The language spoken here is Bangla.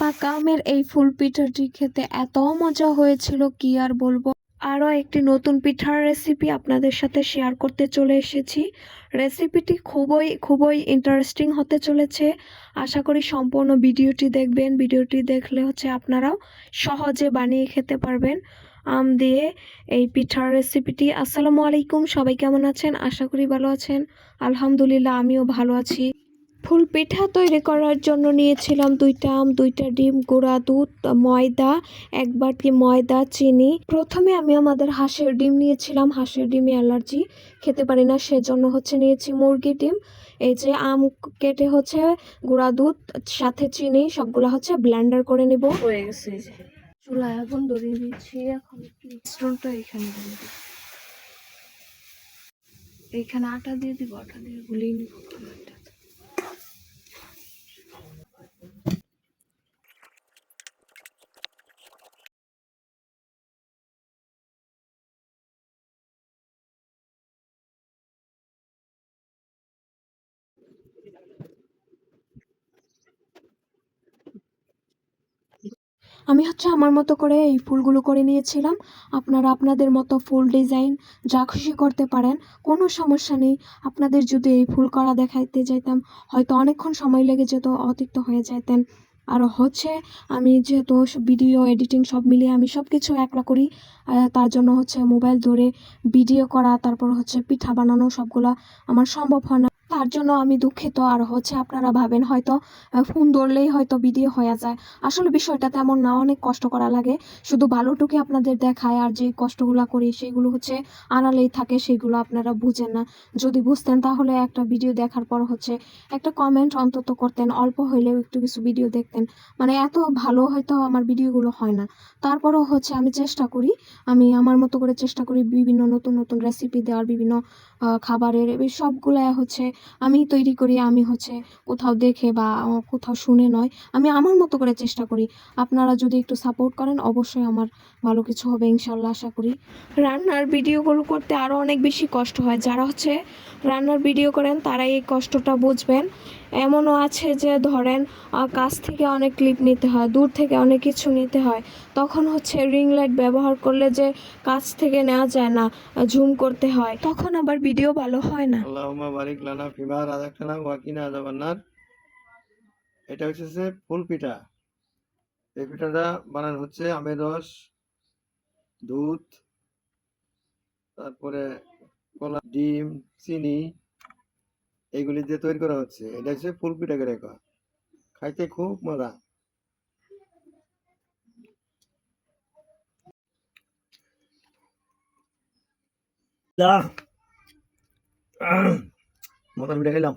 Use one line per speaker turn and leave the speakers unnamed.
পাকা আমের এই ফুল পিঠাটি খেতে এত মজা হয়েছিল, কি আর বলব? আরও একটি নতুন পিঠার রেসিপি আপনাদের সাথে শেয়ার করতে চলে এসেছি। রেসিপিটি খুবই খুবই ইন্টারেস্টিং হতে চলেছে। আশা করি সম্পূর্ণ ভিডিওটি দেখবেন। ভিডিওটি দেখলে হচ্ছে আপনারাও সহজে বানিয়ে খেতে পারবেন। আম দিয়ে এই পিঠার রেসিপিটি আসসালামু আলাইকুম, সবাই কেমন আছেন? আশা করি ভালো আছেন। আলহামদুলিল্লাহ, আমিও ভালো আছি। ফুল পিঠা তৈরি করার জন্য নিয়েছিলাম দুইটা আম, দুইটা ডিম, গুঁড়া দুধ, ময়দা, এক বাটি ময়দা, চিনি। প্রথমে আমি আমাদের হাঁসের ডিম নিয়েছিলাম, হাঁসের ডিমে অ্যালার্জি, খেতে পারি না, সেজন্য হচ্ছে নিয়েছি মুরগির ডিম। এই যে আম কেটে হচ্ছে গুঁড়া দুধ, সাথে চিনি, সবগুলো হচ্ছে ব্লেন্ডার করে নিব।
হয়ে গেছে চুলায় আগুন ধরিয়ে দিচ্ছি, এখন মিশ্রণটা এখানে এইখানে আটা দিয়ে দিব, আটা দিয়ে গুলিয়ে নিব।
আমি হচ্ছে আমার মতো করে এই ফুলগুলো করে নিয়েছিলাম। আপনারা আপনাদের মতো ফুল ডিজাইন যা খুশি করতে পারেন, কোনো সমস্যা নেই। আপনাদের যদি এই ফুল করা দেখাইতে যাইতাম, হয়তো অনেকক্ষণ সময় লেগে যেত, অতিরিক্ত হয়ে যাইতেন। আর হচ্ছে আমি যেহেতু ভিডিও এডিটিং সব মিলিয়ে আমি সব কিছু একলা করি তার জন্য হচ্ছে মোবাইল ধরে ভিডিও করা, তারপর হচ্ছে পিঠা বানানো, সবগুলো আমার সম্ভব হয় না। তার জন্য আমি দুঃখিত। আর হচ্ছে আপনারা ভাবেন হয়তো ফোন ধরলেই হয়তো ভিডিও হয়ে যায়। আসলে বিষয়টা তেমন না, অনেক কষ্ট করা লাগে। শুধু ভালোটুকু আপনাদের দেখায় আর যে কষ্টগুলো করি, সেগুলো হচ্ছে আড়ালেই থাকে, সেগুলো আপনারা বুঝেন না। যদি বুঝতেন তাহলে একটা ভিডিও দেখার পর হচ্ছে একটা কমেন্ট অন্তত করতেন, অল্প হইলেও একটু কিছু ভিডিও দেখতেন। মানে এত ভালো হয়তো আমার ভিডিওগুলো হয় না। তারপরও হচ্ছে আমি চেষ্টা করি, আমি আমার মতো করে চেষ্টা করি বিভিন্ন নতুন নতুন রেসিপি দেওয়ার, বিভিন্ন খাবারের সবগুলা হচ্ছে আমি তৈরি করি, আমি হচ্ছে কোথাও দেখে বা কোথাও শুনে নয়, আমি আমার মতো করে চেষ্টা করি। আপনারা যদি একটু সাপোর্ট করেন, অবশ্যই আমার ভালো কিছু হবে ইনশাল্লাহ আশা করি। রান্নার ভিডিওগুলো করতে আরও অনেক বেশি কষ্ট হয়। যারা হচ্ছে রান্নার ভিডিও করেন, তারাই এই কষ্টটা বুঝবেন। এমনও আছে যে ধরেন কাছ থেকে অনেক ক্লিপ নিতে হয়, দূর থেকে অনেক কিছু নিতে হয়। তখন হচ্ছে রিং লাইট ব্যবহার করলে যে কাছ থেকে নেওয়া যায় না ঝুম করতে হয়। তখন আবার ভিডিও ভালো হয় না।
বারিক এটা হচ্ছে যে ফুল পিঠা। এই পিঠাটা বানানো হচ্ছে আমের রস, দুধ, তারপরে কলা, ডিম, চিনি এইগুলি দিয়ে তৈরি করা হচ্ছে। এটা হচ্ছে ফুল পিঠা করে কয় খাইতে খুব মজা। মোটামুটি খেলাম।